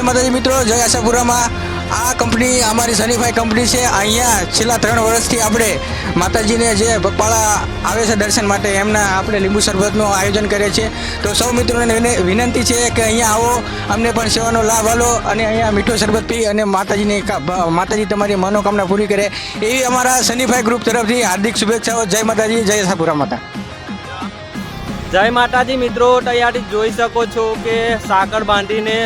જય માતાજી મિત્રો, જય આશાપુરામાં. આ કંપની અમારી સનીફાઈ કંપની છે. અહીંયા છેલ્લા ત્રણ વર્ષથી આપણે માતાજીને જે પગપાળા આવે છે દર્શન માટે, એમના આપણે લીંબુ શરબતનું આયોજન કરીએ છીએ. તો સૌ મિત્રોને વિનંતી છે કે અહીંયા આવો. અમને પણ સેવાનો લાભ આલો અને અહીંયા મીઠો શરબત પી અને માતાજીને માતાજી તમારી મનોકામના પૂરી કરે. એવી અમારા સનીફાઈ ગ્રુપ તરફથી હાર્દિક શુભેચ્છાઓ. જય માતાજી, જય આશાપુરા માતા. જય માતાજી મિત્રો, તૈયારી જોઈ શકો છો કે સાકર બાંધીને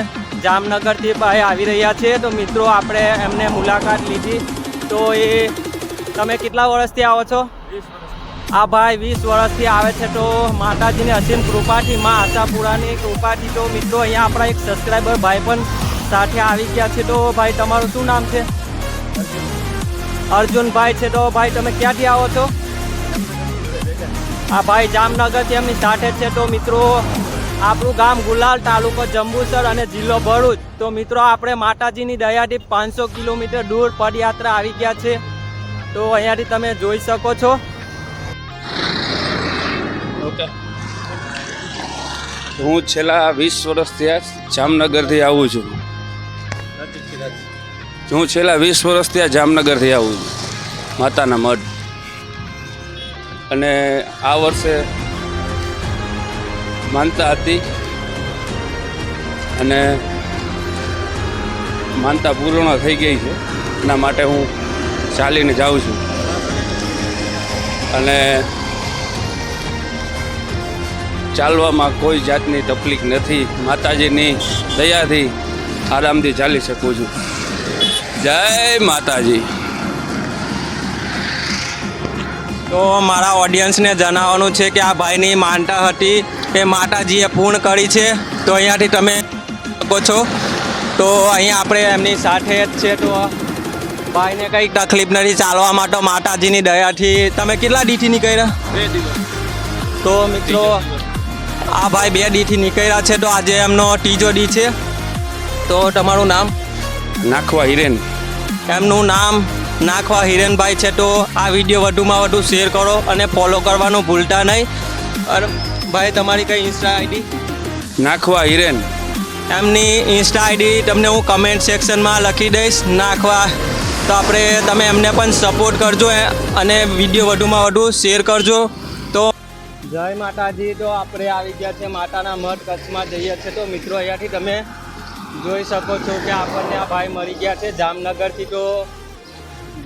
જામનગરથી ભાઈ આવી રહ્યા છે. તો મિત્રો આપણે એમને મુલાકાત લીધી. તો એ તમે કેટલા વર્ષથી આવો છો? આ ભાઈ વીસ વર્ષથી આવે છે. તો માતાજીની અસીમ કૃપાથી મા આશાપુરાની કૃપાથી તો મિત્રો અહીંયા આપણા એક સબસ્ક્રાઈબર ભાઈ પણ સાથે આવી ગયા છે. તો ભાઈ તમારું શું નામ છે? અર્જુનભાઈ છે. તો ભાઈ તમે ક્યાંથી આવો છો? આ ભાઈ જામનગરથી એમની સાથે છે. તો મિત્રો આપણું ગામ ગુલાલ તાલુકો જંબુસર અને જિલ્લો ભરૂચ. તો મિત્રો, આપણે માતાજીની દયાથી પાંચસો કિલોમીટર દૂર પદયાત્રા આવી ગયા છે. તો અહીંયાથી તમે જોઈ શકો છો. હું છેલ્લા વીસ વર્ષથી આ જામનગરથી આવું છું. હું છેલ્લા વીસ વર્ષથી આ જામનગરથી આવું છું. માતાના મઢ. અને આ વર્ષે માનતા હતી અને માનતા પૂર્ણ થઈ ગઈ છે. એના માટે હું ચાલીને જાઉં છું. અને ચાલવામાં કોઈ જાતની તકલીફ નથી. માતાજીની દયાથી આરામથી ચાલી શકું છું. જય માતાજી. તો મારા ઓડિયન્સને જણાવવાનું છે કે આ ભાઈની માનતા હતી. એ માતાજીએ પૂર્ણ કરી છે. તો અહીંયાથી તમે શકો છો. તો અહીંયા આપણે એમની સાથે જ છે. તો ભાઈને કંઈ તકલીફ નથી ચાલવા માટે માતાજીની દયાથી. તમે કેટલા દીથી નીકળ્યા? તો મિત્રો આ ભાઈ બે દીથી નીકળ્યા છે. તો આજે એમનો ત્રીજો ડી છે. તો તમારું નામ? નાખવા હિરેન. એમનું નામ નાખવા હિરેનભાઈ છે તો આ વીડિયો વધુમાં વધુ શેર કરો અને ફોલો કરવાનું ભૂલતા નહીં. અને ભાઈ તમારી કઈ ઇન્સ્ટા આઈડી નાખવા હિરેન. એમની ઇન્સ્ટા આઈડી તમને હું કમેન્ટ સેક્શનમાં લખી દઈશ. નાખવા. તો આપણે તમે એમને પણ સપોર્ટ કરજો અને વીડિયો વધુમાં વધુ શેર કરજો. તો જય માતાજી. તો આપણે આવી ગયા છે માતાના મઠ કચ્છમાં જઈએ છીએ. તો મિત્રો અહીંયાથી તમે જોઈ શકો છો કે આપણને આ ભાઈ મળી ગયા છે. જામનગરથી તો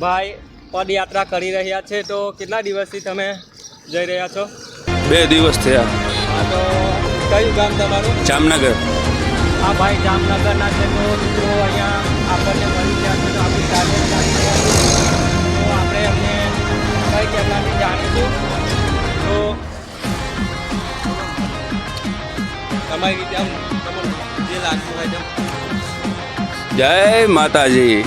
ભાઈ પદયાત્રા કરી રહ્યા છે. તો કેટલા દિવસથી તમે જઈ રહ્યા છો? બે દિવસ થયા. તો કયું ગામ તમારું? જામનગર. આ ભાઈ જામનગરના છે તો મિત્રો અહીંયા આપણને જય માતાજી.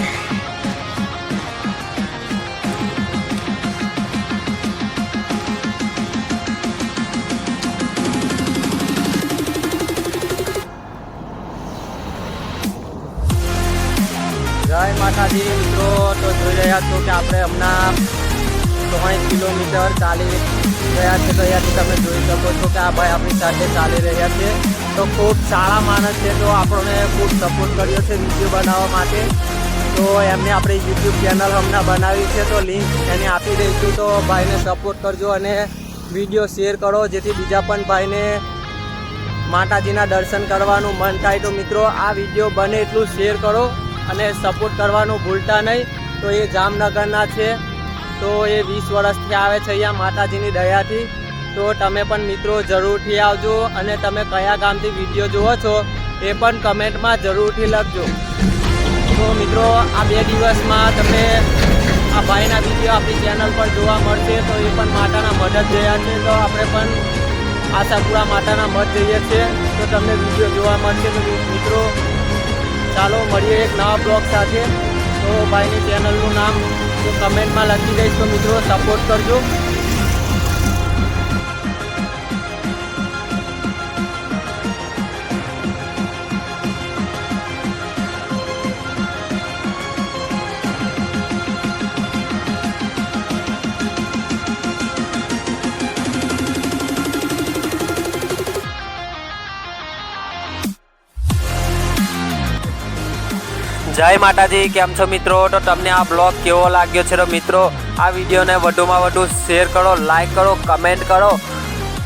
જય માતાજી મિત્રો. તો જોઈ રહ્યા છો કે આપણે હમણાં ત્રણ કિલોમીટર ચાલી રહ્યા છે તો અહીંયાથી તમે જોઈ શકો છો કે આ ભાઈ આપણી સાથે ચાલી રહ્યા છે. તો ખૂબ સારા માણસ છે તો આપણને ખૂબ સપોર્ટ કર્યો છે વીડિયો બનાવવા માટે. તો એમને આપણે યુટ્યુબ ચેનલ હમણાં બનાવી છે તો લિંક એને આપી દઈશું. તો ભાઈને સપોર્ટ કરજો અને વીડિયો શેર કરો જેથી બીજા પણ ભાઈને માતાજીના દર્શન કરવાનું મન થાય. તો મિત્રો, આ વીડિયો બને એટલું શેર કરો અને સપોર્ટ કરવાનું ભૂલતા નહીં. તો એ જામનગરના છે. તો એ વીસ વર્ષથી આવે છે અહીંયા માતાજીની દયાથી. તો તમે પણ મિત્રો જરૂરથી આવજો અને તમે કયા ગામથી વીડિયો જુઓ છો એ પણ કમેન્ટમાં જરૂરથી લખજો. તો મિત્રો, આ બે દિવસમાં તમે આ ભાઈના વીડિયો આપણી ચેનલ પર જોવા મળશે તો એ પણ માતાના મદદ જયા છે. તો આપણે પણ આશાપુરા માતાના મઠ જઈએ છીએ. તો તમને વીડિયો જોવા મળશે તો મિત્રો, ચાલો મળીએ એક નવા બ્લોગ સાથે. તો ભાઈની ચેનલનું નામ તો કમેન્ટમાં લખી દઈશ તો મિત્રો સપોર્ટ કરજો. જય માતાજી, કેમ છો મિત્રો? તો તમને આ બ્લોગ કેવો લાગ્યો છે? તો મિત્રો, આ વિડીયોને વધુમાં વધુ શેર કરો, લાઈક કરો, કમેન્ટ કરો.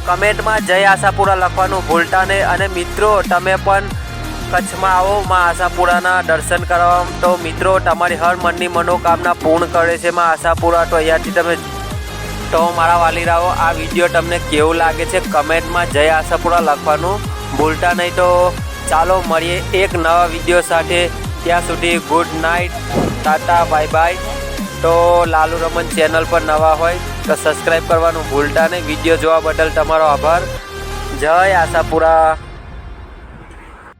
કમેન્ટમાં જય આશાપુરા લખવાનું ભૂલતા નહીં. અને મિત્રો, તમે પણ કચ્છમાં આવો, માં આશાપુરાના દર્શન કરવા. તો મિત્રો, તમારી હર મનની મનોકામના પૂર્ણ કરે છે માં આશાપુરા. તો અહીંયાથી તમે, તો મારા વાલીરાઓ, આ વીડિયો તમને કેવું લાગે છે? કમેન્ટમાં જય આશાપુરા લખવાનું ભૂલતા નહીં. તો ચાલો, મળીએ એક નવા વીડિયો સાથે. ત્યાં સુધી good night, tata, bye bye. તો લાલુ રમન ચેનલ પર નવા હોય તો સબસ્ક્રાઈબ કરવાનું ભૂલતા નહીં. વીડિયો જોવા બદલ તમારો આભાર. જય આશાપુરા.